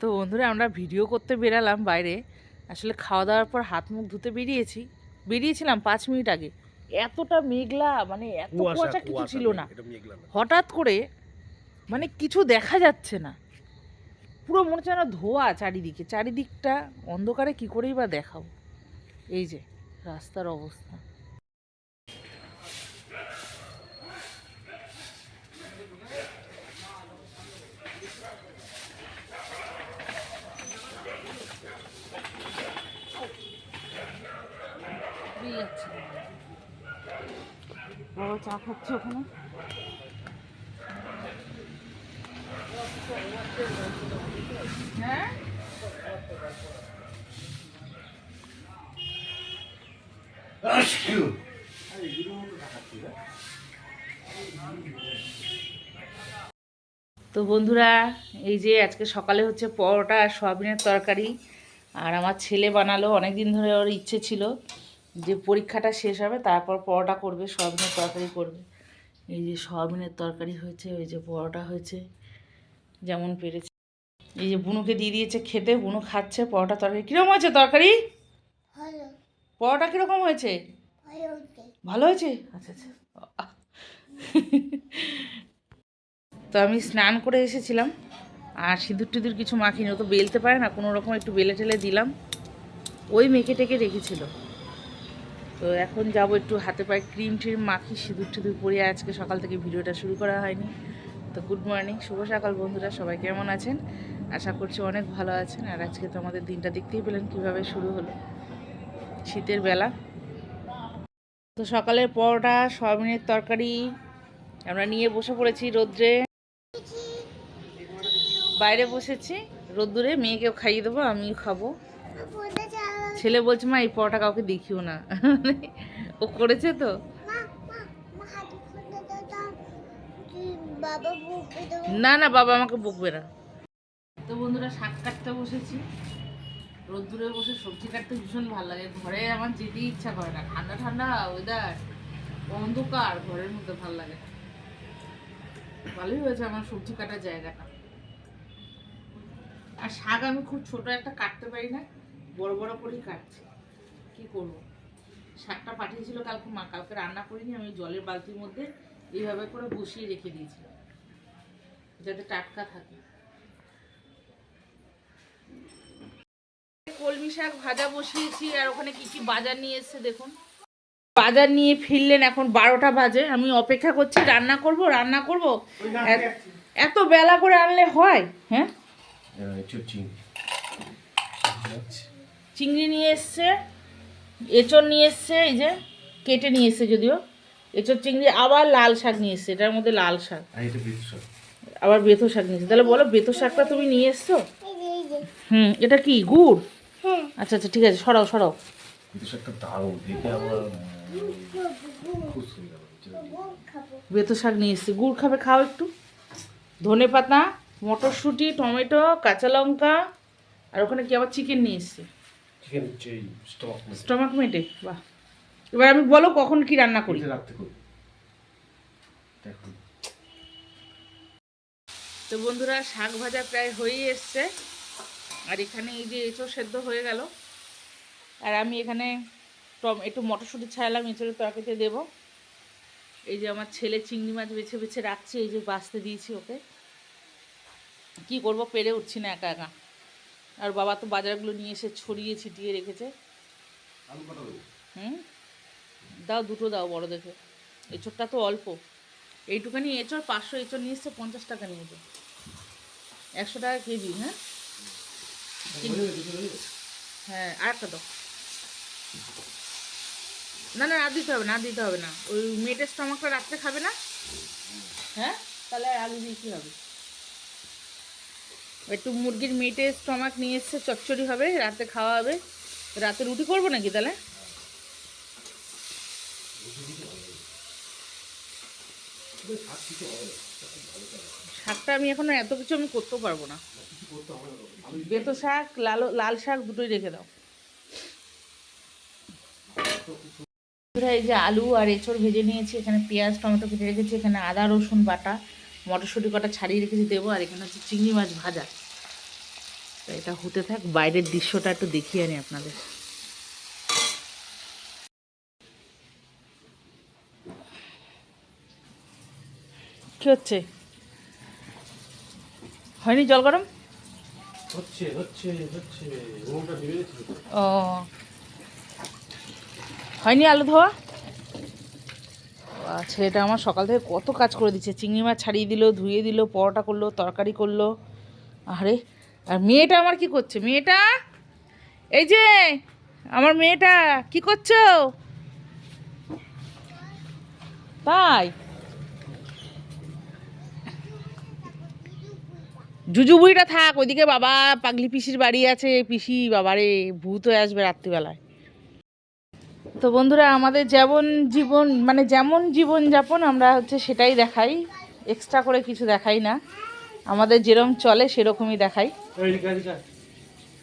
তো বন্ধুরা আমরা ভিডিও করতে বেরালাম বাইরে। আসলে খাওয়া দাওয়ার পর হাত মুখ ধুতে বেরিয়েছি। বেরিয়েছিলাম পাঁচ মিনিট আগে। এতটা মেঘলা মানে এত কুয়াশা কিছু ছিল না। হঠাৎ করে মানে কিছু দেখা যাচ্ছে না। পুরো মনে হচ্ছে না ধোয়া চারিদিকে। চারিদিকটা অন্ধকারে কি করেই বা দেখাবো? এই যে রাস্তার অবস্থা বেরিয়ে যাচ্ছে বাবা চা খাচ্ছে ওখানে। হ্যাঁ? তো বন্ধুরা এই যে আজকে সকালে হচ্ছে পরোটা আর সয়াবিনের তরকারি আর আমার ছেলে বানালো অনেক দিন ধরে ওর ইচ্ছে ছিল। যে পরীক্ষাটা শেষ হবে তারপর পরোটা করবে সয়াবিনের তরকারি করবে। এই যে সয়াবিনের তরকারি হয়েছে ওই যে পরোটা হয়েছে যেমন পেরেছে। এই যে বুনুকে দিয়ে দিয়েছে খেতে বুনু খাচ্ছে পরোটা তরকারি। কীরকম হয়েছে তরকারি? পরোটা কীরকম হয়েছে? ভালো হয়েছে। আচ্ছা আচ্ছা। তো আমি স্নান করে এসেছিলাম আর সিঁদুর টিঁদুর কিছু মাখিনি ও তো বেলতে পারে না কোনো রকম একটু বেলে টেলে দিলাম। ওই মেখে টেকে রেখেছিল। তো এখন যাব একটু হাতে পায়ে ক্রিম ট্রিম মাখি সিঁদুর টিঁদুর পরিয়ে আজকে সকাল থেকে ভিডিওটা শুরু করা হয়নি। তো গুড মর্নিং শুভ সকাল বন্ধুরা, সবাই কেমন আছেন? আশা করছি অনেক ভালো আছেন। আর আজকে তো আমাদের দিনটা দেখতেই পেলেন কীভাবে শুরু হলো। শীতের বেলা। তো সকালের পরোটা, সয়াবিনের তরকারি, আমরা নিয়ে বসে পড়েছি রোদ্রে। বাইরে বসেছি, রোদ্দুরে মেয়েকেও খাইয়ে দেবো, আমিও খাব। ছেলে বলছে মা এই পরোটা কাউকে দেখিও না। ও করেছে তো। না না বাবা আমাকে বকবে না। তো বন্ধুরা শাক কাটতে বসেছি। রোদ্দুরে বসে সবজি কাটতে ভীষণ ভালো লাগে। ঘরে আমার যেতে ইচ্ছা করে না। ঠান্ডা ঠান্ডা ওয়েদার অন্ধকার ঘরের মধ্যে ভালো লাগে না। ভালোই হয়েছে আমার সবজি কাটার জায়গাটা। আর শাক আমি খুব ছোট একটা কাটতে পারি না। বড় বড় করেই কাটছি। কি করব? শাকটা পাঠিয়েছিল কালকে মা কালকে রান্না করিনি আমি জলের বালতির মধ্যে এইভাবে করে বসিয়ে রেখে দিয়েছিলাম যাতে টাটকা থাকে। কলমি শাক ভাজা বসিয়েছি আর ওখানে কি কি বাজার নিয়ে এসছে দেখুন। বাজার নিয়ে ফিরলেন এখন বারোটা বাজে আমি অপেক্ষা করছি রান্না করব রান্না করব? এত- এত বেলা করে আনলে হয় হ্যাঁ? চিংড়ি নিয়ে এসছে এঁচড় নিয়ে এসছে এই যে কেটে নিয়ে এসছে যদিও। এঁচড় চিংড়ি আবার লাল শাক নিয়ে এসছে এটার মধ্যে লাল শাক। আবার বেতো শাক নিয়ে এসছে। তাহলে বলো বেতো শাকটা তুমি নিয়ে এসছো? হুম এটা কি গুড়? হ্যাঁ। আচ্ছা আচ্ছা ঠিক আছে সরাও সরাও। বেতো শাক নিয়ে এসছি। গুড় খাবে খাও একটু। ধনে পাতা মটরশুঁটি টমেটো কাঁচা লঙ্কা আর ওখানে কি আবার চিকেন নিয়ে এসছে? স্টমাক মেটে বাহ। এবার আমি বলো কখন কি রান্না করি? তো বন্ধুরা শাক ভাজা প্রায় হয়েই এসছে। আর এখানে এই যে এঁচড় সেদ্ধ হয়ে গেল। আর আমি এখানে টম একটু মটরশুঁটি ছাড়ালাম এঁচড়ের তরকারিতে দেবো। এই যে আমার ছেলে চিংড়ি মাছ বেছে বেছে রাখছে এই যে বাঁচতে দিয়েছি ওকে। কি করব পেরে উঠছি না একা একা। আর বাবা তো বাজারগুলো নিয়ে এসে ছড়িয়ে ছিটিয়ে রেখেছে। হুম? দাও দুটো দাও বড় দেখে এঁচড়টা তো অল্প। এইটুখানি এঁচড় পাঁচশো এঁচড় নিয়ে এসছে পঞ্চাশ টাকা নিয়ে নিয়েছে একশো টাকা কেজি হ্যাঁ? হ্যাঁ আর একটা দাও। না না আর দিতে হবে না আর দিতে হবে না। ওই মেটের স্টমাকটা রাত্রে খাবে না? হ্যাঁ? তাহলে আর আলু দিয়ে কী হবে? একটু মুরগির মেটের স্টমাক নিয়ে এসছে, চচ্চড়ি হবে, রাতে খাওয়া হবে। রাতে রুটি করব নাকি তাহলে? শাকটা আমি এখন এত কিছু আমি করতেও পারব না। বেতো শাক, লাল লাল শাক দুটোই রেখে দাও। এই যে আলু আর এঁচড় ভেজে নিয়েছি, এখানে পেঁয়াজ, টমেটো কেটে রেখেছি, এখানে আদা, রসুন বাটা। মটরশুঁটি কটা ছাড়িয়ে রেখেছি দেবো আর এখানে হচ্ছে চিংড়ি মাছ ভাজা। তো এটা হতে থাক বাইরের দৃশ্যটা একটু দেখিয়ে আনি আপনাদের। কি হচ্ছে? হয়নি জল গরম? হচ্ছে হচ্ছে হচ্ছে। ও। হয়নি আলু ধোয়া? ছেলেটা আমার সকাল থেকে কত কাজ করে দিচ্ছে। চিংড়ি মাছ ছাড়িয়ে দিল, ধুয়ে দিল, পরোটা করল, তরকারি করল। আরে আর মেয়েটা আমার কি করছে? মেয়েটা? এই যে, আমার মেয়েটা, কি করছ? তাই? জুজু বুড়িটা থাক, ওইদিকে বাবা পাগলি পিসির বাড়ি আছে। পিসি বাবারে, ভূত হয়ে আসবে রাত্রিবেলায়। তো বন্ধুরা, আমাদের যেমন জীবন মানে যেমন জীবন যাপন আমরা হচ্ছে সেটাই দেখাই। এক্সট্রা করে কিছু দেখাই না। আমাদের যেরকম চলে, সেরকমই দেখাই।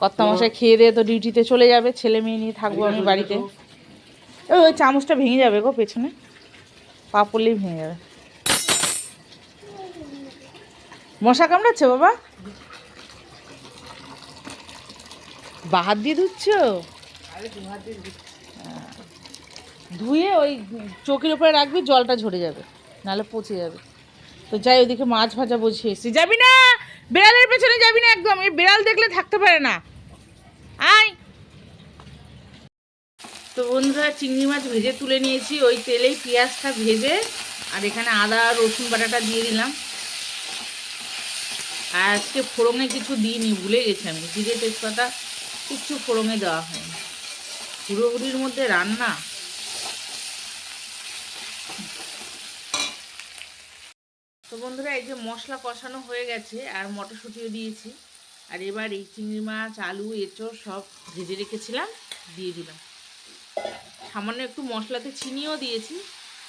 কর্তামশাই খেয়ে দিয়ে তো ডিউটিতে চলে যাবে, ছেলে মেয়ে নিয়ে থাকব আমি বাড়িতে। ওই চামচটা ভেঙে যাবে গো পেছনে। পা পড়লেই ভেঙে যাবে। মশা কামড়াচ্ছে বাবা? বাহার দিয়ে ধুচ্ছ। ধুয়ে ওই চৌকির উপরে রাখবি, জলটা ঝরে যাবে, নাহলে পচে যাবে। তো যাই ওদিকে মাছ ভাজা বসিয়ে এসছি। যাবি না? বেড়ালের পেছনে যাবি না একদম? এই বেড়াল দেখলে থাকতে পারে না। আয়! তো বন্ধুরা, চিংড়ি মাছ ভেজে তুলে নিয়েছি। ওই তেলেই পেঁয়াজটা ভেজে, আর এখানে আদা, রসুন বাটাটা দিয়ে দিলাম। আর আজকে ফোড়ঙে কিছু দিইনি, ভুলে গেছি আমি। জিরে তেজপাতা কিচ্ছু ফোড়ঙে দেওয়া হয়নি। হুড়োহুড়ির মধ্যে রান্না বন্ধুরা, এই যে মশলা কষানো হয়ে গেছে আর মটরশুঁটিও দিয়েছি। আর এবার এই চিংড়ি মাছ, আলু, এঁচড় সব ভেজে রেখেছিলাম, দিয়ে দিলাম। সামান্য একটু মশলাতে চিনিও দিয়েছি,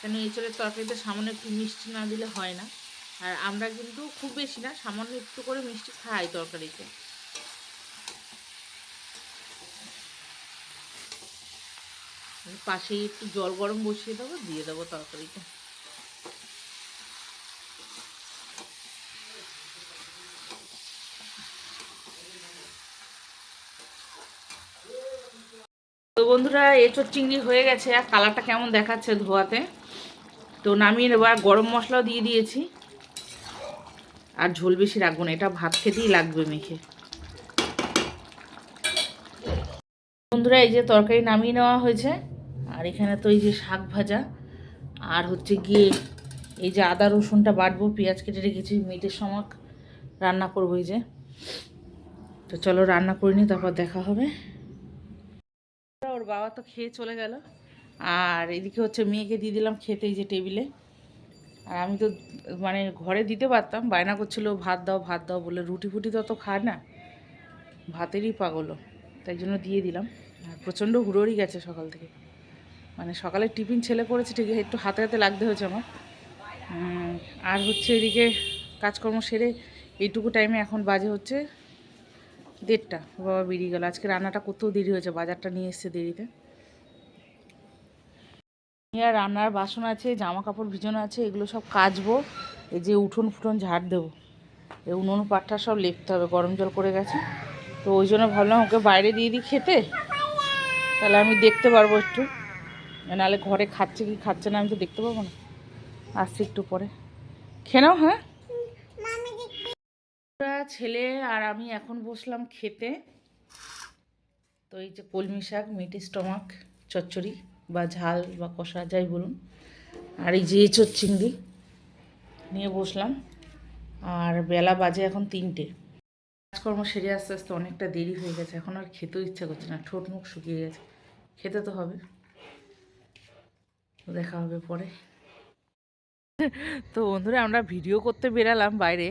কেন এঁচড়ের তরকারিতে সামান্য একটু মিষ্টি না দিলে হয় না। আর আমরা কিন্তু খুব বেশি না, সামান্য একটু করে মিষ্টি খাই তরকারিতে। পাশেই একটু জল গরম বসিয়ে দেবো, দিয়ে দেবো তরকারিতে। বন্ধুরা এঁচোর চিংড়ি হয়ে গেছে, আর কালারটা কেমন দেখাচ্ছে ধোয়াতে? তো নামিয়ে নেব, আর গরম মশলাও দিয়ে দিয়েছি। আর ঝোল বেশি রাখব না, এটা ভাত খেতেই লাগবে মেখে। বন্ধুরা, এই যে তরকারি নামিয়ে নেওয়া হয়েছে, আর এখানে তো এই যে শাক ভাজা, আর হচ্ছে গিয়ে এই যে আদা, রসুনটা বাটবো, পেঁয়াজ কেটে রেখেছি, মিটের সময় রান্না করব এই যে। তো চলো রান্না করে নিই, তারপর দেখা হবে। বাবা তো খেয়ে চলে গেল। আর এদিকে হচ্ছে মেয়েকে দিয়ে দিলাম খেতে যে টেবিলে। আর আমি তো মানে ঘরে দিতে পারতাম, বায়না করছিল ভাত দাও ভাত দাও বলে, রুটি ফুটি তো অত খায় না, ভাতেরই পাগলো। তাই জন্য দিয়ে দিলাম। আর প্রচণ্ড হুড়োড়ি গেছে সকাল থেকে। মানে সকালে টিফিন ছেলে করেছে ঠিক একটু হাতে হাতে লাগতে হয়েছে আমার। আর হচ্ছে এদিকে কাজকর্ম সেরে এইটুকু টাইমে এখন বাজে হচ্ছে দেড়টা। বাবা বেরিয়ে গেল। আজকে রান্নাটা করতেও দেরি হয়েছে, বাজারটা নিয়ে এসছে দেরিতে। আর রান্নার বাসন আছে জামা কাপড় ভিজন আছে, এগুলো সব কাচবো। এই যে উঠোন ফুটন ঝাড় দেবো। এই উনুন পাটটা সব লেপতে হবে, গরম জল করে গেছে। তো ওই জন্য ভাবলাম ওকে বাইরে দিয়ে দিই খেতে। তাহলে আমি দেখতে পারব একটু। নাহলে ঘরে খাচ্ছে কি খাচ্ছে না আমি তো দেখতে পাবো না। আসছি একটু পরে। খেয়ে নাও হ্যাঁ? ছেলে আর আমি এখন বসলাম খেতে। তো এই যে কলমি শাক, মিটি স্টমাক, চচ্চড়ি বা ঝাল বা কষা, যাই বলুন। আর এই যে এঁচোর চিংড়ি নিয়ে বসলাম। আর বেলা বাজে এখন তিনটে। কাজকর্ম সেরে আস্তে আস্তে অনেকটা দেরি হয়ে গেছে। এখন আর খেতেও ইচ্ছা করছে না। ঠোঁট মুখ শুকিয়ে গেছে। খেতে তো হবে। দেখা হবে পরে। তো বন্ধুরা, আমরা ভিডিও করতে বেরালাম বাইরে।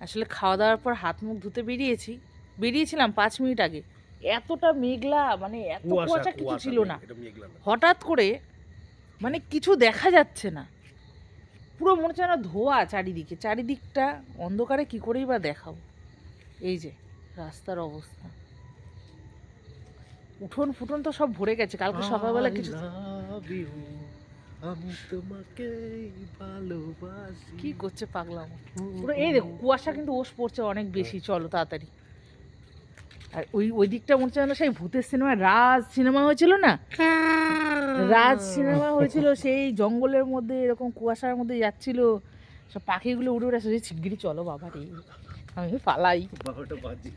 আসলে খাওয়া দাওয়ার পর হাত মুখ ধুতে বেরিয়েছি। বেরিয়েছিলাম পাঁচ মিনিট আগে। এতটা মেঘলা মানে এত কুয়াশা কিছু ছিল না। এটা মেঘলা না। হঠাৎ করে মানে কিছু দেখা যাচ্ছে না। পুরো মনে হচ্ছে না ধোয়া চারিদিকে। চারিদিকটা অন্ধকারে কি করেই বা দেখাবো? এই যে রাস্তার অবস্থা। উঠোন ফুটন তো সব ভরে গেছে। কালকে সকালবেলা কিছু আমি তোমাকে ভালোবাসি। কি করছে পাগলাম? পুরো এই দেখো কুয়াশা কিন্তু ওষ পড়ছে অনেক বেশি। চলো তাড়াতাড়ি। আর ওই ওই দিকটা মনে হচ্ছে যেন সেই ভূতের সিনেমা রাজ সিনেমা হয়েছিল না? রাজ সিনেমা হয়েছিল সেই জঙ্গলের মধ্যে এরকম কুয়াশার মধ্যে যাচ্ছিল। সব পাখিগুলো উড়ে উড়ে আসছে ছিটগিরি চলো বাবা রে। আমি পালাই বারোটা বাজে।